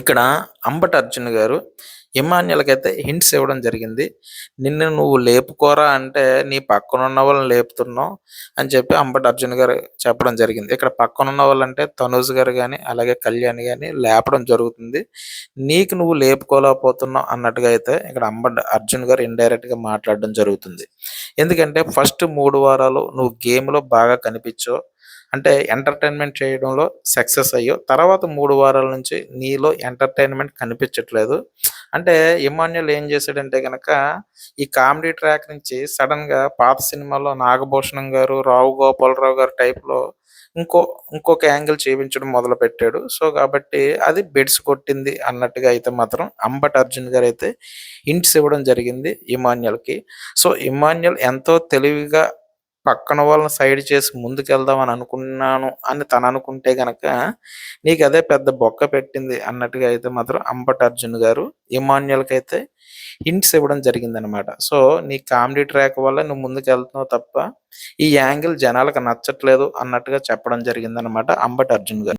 ఇక్కడ అంబట అర్జున్ గారు అయితే హింట్స్ ఇవ్వడం జరిగింది. నిన్ను నువ్వు లేపుకోరా అంటే నీ పక్కన ఉన్న వాళ్ళని లేపుతున్నావు అని చెప్పి అంబట అర్జున్ గారు చెప్పడం జరిగింది. ఇక్కడ పక్కన ఉన్న వాళ్ళంటే తనూజ్ గారు కానీ అలాగే కళ్యాణ్ కానీ లేపడం జరుగుతుంది. నీకు నువ్వు లేపుకోలేకపోతున్నావు అన్నట్టుగా అయితే ఇక్కడ అంబటి అర్జున్ గారు ఇండైరెక్ట్గా మాట్లాడడం జరుగుతుంది. ఎందుకంటే ఫస్ట్ మూడు వారాలు నువ్వు గేమ్లో బాగా కనిపించావు అంటే ఎంటర్టైన్మెంట్ చేయడంలో సక్సెస్ అయ్యో తర్వాత మూడు వారాల నుంచి నీలో ఎంటర్టైన్మెంట్ కనిపించట్లేదు. అంటే ఇమాన్యుల్ ఏం చేశాడంటే గనక ఈ కామెడీ ట్రాక్ నుంచి సడన్గా పాత సినిమాలో నాగభూషణం గారు రావు గోపాలరావు గారు టైప్లో ఇంకో ఇంకొక యాంగిల్ చేయించడం మొదలు పెట్టాడు సో కాబట్టి అది బెడ్స్ కొట్టింది అన్నట్టుగా అయితే మాత్రం అంబట్ అర్జున్ గారు అయితే ఇంట్స్ ఇవ్వడం జరిగింది ఇమాన్యుల్కి సో ఇమాన్యుల్ ఎంతో తెలివిగా పక్కన వాళ్ళని సైడ్ చేసి ముందుకెళ్దాం అని అనుకున్నాను అని తను అనుకుంటే గనక నీకు అదే పెద్ద బొక్క పెట్టింది అన్నట్టుగా అయితే మాత్రం అంబట్ అర్జున్ గారు ఇమాన్యుల్కి అయితే హింట్స్ ఇవ్వడం జరిగిందనమాట సో నీ కామెడీ ట్రాక్ వల్ల నువ్వు ముందుకెళ్తున్నావు తప్ప ఈ యాంగిల్ జనాలకు నచ్చట్లేదు అన్నట్టుగా చెప్పడం జరిగిందనమాట అంబట్ అర్జున్ గారు.